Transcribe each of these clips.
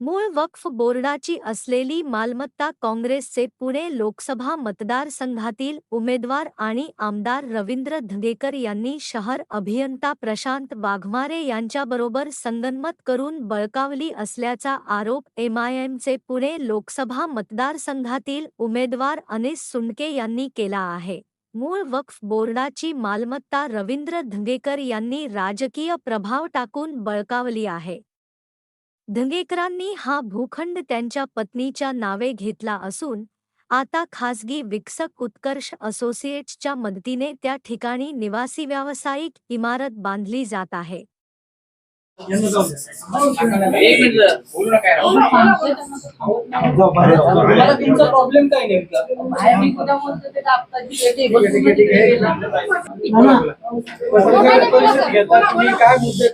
मूळ वक्फ बोर्डाची असलेली मालमत्ता काँग्रेसचे पुणे लोकसभा मतदारसंघातील उमेदवार आणि आमदार रवींद्र धंगेकर यांनी शहर अभियंता प्रशांत वाघमारे यांच्याबरोबर संगनमत करून बळकावली असल्याचा आरोप एमआयएमचे पुणे लोकसभा मतदारसंघातील उमेदवार अनिस सुंडके यांनी केला आहे. मूळ वक्फ बोर्डाची मालमत्ता रवींद्र धंगेकर यांनी राजकीय प्रभाव टाकून बळकावली आहे. धंगेकरांनी हा भूखंड त्यांच्या पत्नीच्या नावे घेतला असून आता खासगी विकसक उत्कर्ष असोसिएट्सच्या मदतीने त्या ठिकाणी निवासी व्यावसायिक इमारत बांधली जात आहे.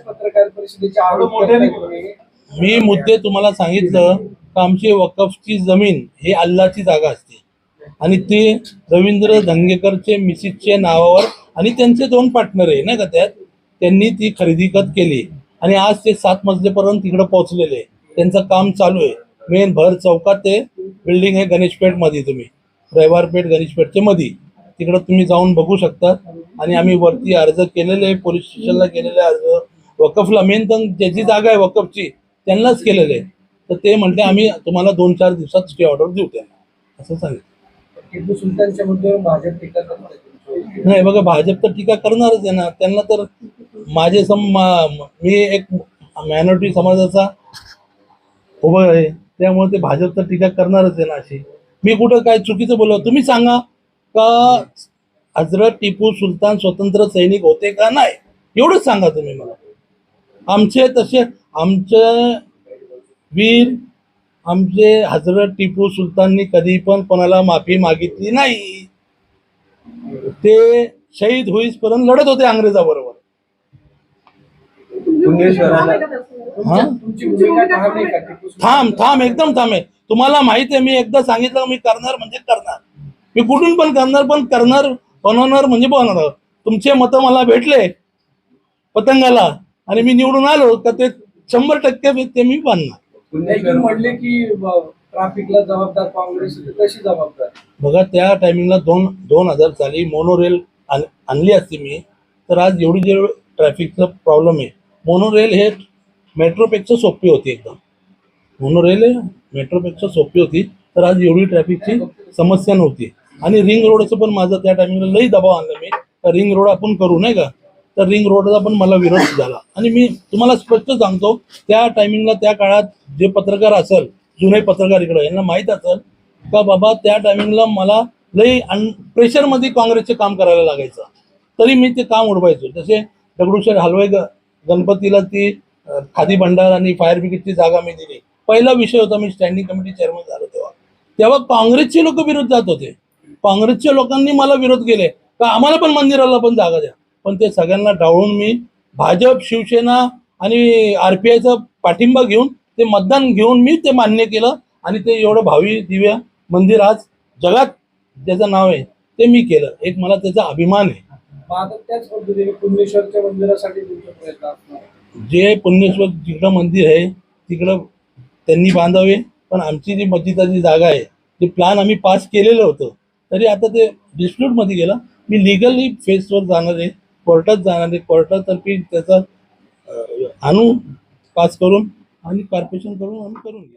पत्रकार मी मुद्दे तुम्हाला सांगितलं का आमची वकफची जमीन हे अल्लाची जागा असते. आणि ते रवींद्र धंगेकरचे मिसिसच्या नावावर आणि त्यांचे दोन पार्टनर आहे ना का त्यात? त्यांनी ती खरेदी खत केली. आणि आज ते सात मजलेपर्यंत तिकडे पोहोचलेले आहे. त्यांचं काम चालू आहे. मेन भर चौकात ते बिल्डिंग आहे गणेशपेठमध्ये तुम्ही. रविवारपेठ गणेशपेठच्या मध्ये तिकडं तुम्ही जाऊन बघू शकता आणि आम्ही वरती अर्ज केलेले आहे पोलीस स्टेशनला केलेले अर्ज. वकफला मेन तर ज्याची जागा आहे वकफची. त्यांनाच केलेले आहे तर ते म्हणते आम्ही तुम्हाला दोन चार दिवसात स्टे ऑर्डर देऊ त्यांना. असं सांगितलं. टिपू सुलतानच्या मुद्द्यावर भाजप टीका करताय तुमची. नाही बघा भाजप तर टीका करणारच आहे ना. त्यांना तर माझे सम मा- मी एक मायनॉरिटी समाजाचा उभा आहे. त्यामुळे ते भाजप तर टीका करणारच आहे ना अशी. मी कुठं काय चुकीचं बोललो? तुम्ही सांगा का हजरत टिपू सुलतान स्वतंत्र सैनिक होते का नाही? एवढंच सांगा तुम्ही मला. आमचे तसे आमचे वीर आमचे हजरत टिपू सुलताननी कधी पण कोणाला माफी मागितली नाही. ते शहीद होईसपर्यंत लढत होते अंग्रेजाबरोबर. हा? थांब थांब एकदम थांब आहे. तुम्हाला माहिती आहे मी एकदा सांगितलं मी करणार म्हणजे करणार. मी कुठून पण करणार पण करणार बनवणार म्हणजे बनवणार. तुमचे मतं मला भेटले. पतंगाला. आणि मी निवडून आलो का ते शंभर टक्के मी- ते मी बांधणार म्हणले की ट्रॅफिकला जबाबदार काँग्रेस तर कशी जबाबदार? बघा त्या टायमिंगला दोन दोन हजार साली मोनोरेल आण- आणली असती मी तर आज एवढी जे ट्रॅफिकचा प्रॉब्लेम आहे मोनोरेल हे मेट्रोपेक्षा सोपी होती एकदम. मोनोरेल हे मेट्रोपेक्षा सोपी होती तर आज एवढी ट्रॅफिकची समस्या नव्हती. आणि रिंग रोडचं पण माझं त्या टायमिंगला लई दबाव आणला मी. तर रिंग रोड आपण करू नाही का? तर रिंग रोडचा पण मला विरोध झाला. आणि मी तुम्हाला स्पष्ट सांगतो त्या टायमिंगला त्या काळात जे पत्रकार असेल जुने पत्रकार इकडे यांना माहीत असेल का बाबा त्या टायमिंगला मला लई अन प्रेशरमध्ये काँग्रेसचे काम करायला लागायचं. तरी मी ते काम उडवायचो. जसे दगडूशेठ हलवाई ग गणपतीला ती खादी भंडार आणि फायर ब्रिगेडची जागा मी दिली. पहिला विषय होता मी स्टँडिंग कमिटी चेअरमन झालो तेव्हा. तेव्हा काँग्रेसचे लोक विरोध जात होते. काँग्रेसच्या लोकांनी मला विरोध केले. का आम्हाला पण मंदिराला पण जागा द्या. पण ते सगळ्यांना डावळून मी भाजप शिवसेना आणि आर पी आयचा पाठिंबा घेऊन ते मतदान घेऊन मी ते मान्य केलं आणि ते एवढं भावी दिव्या मंदिर आज जगात ज्याचं नाव आहे ते मी केलं. एक मला त्याचा अभिमान आहे. मंदिरासाठी जे पुण्यश्वर जिकडं मंदिर आहे तिकडं त्यांनी बांधावे पण आमची जी मस्जिदाची जागा आहे ते प्लॅन आम्ही पास केलेलं होतं. तरी आता ते डिस्प्यूटमध्ये गेलं. मी लिगली फेसवर जाणार आहे. कोर्टात जाणार आहे. कोर्टातर्फे त्याचा आणून पास करून आणि कॉर्पोरेशन करून आम्ही करून घेऊ.